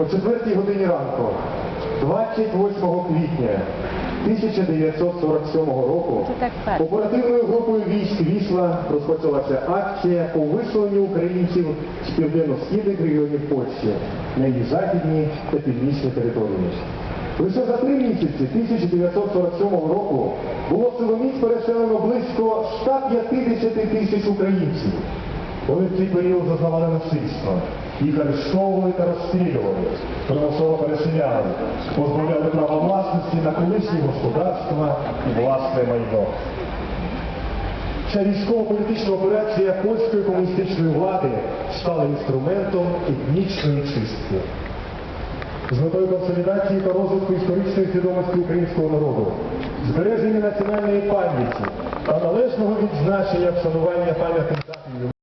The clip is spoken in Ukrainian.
о 4 годині ранку, 28 квітня 1947 року, оперативною групою військ Вісла розпочалася акція по виселенню українців з південно-східних регіонів Польщі на її західні та північні території. Лише за три місяці 1947 року було Силоміць переселено близько 150 тисяч українців. Вони в цей період зазнавали насильства. Їх арештовували та розстрілювали, примусово переселяли, позбавляли права власності на колишні господарства і власне майно. Ця військово-політична операція польської комуністичної влади стала інструментом етнічної чистки. З метою консолідації та розвитку історичної свідомості українського народу, збереження національної пам'яті та належного відзначення вшанування пам'ятних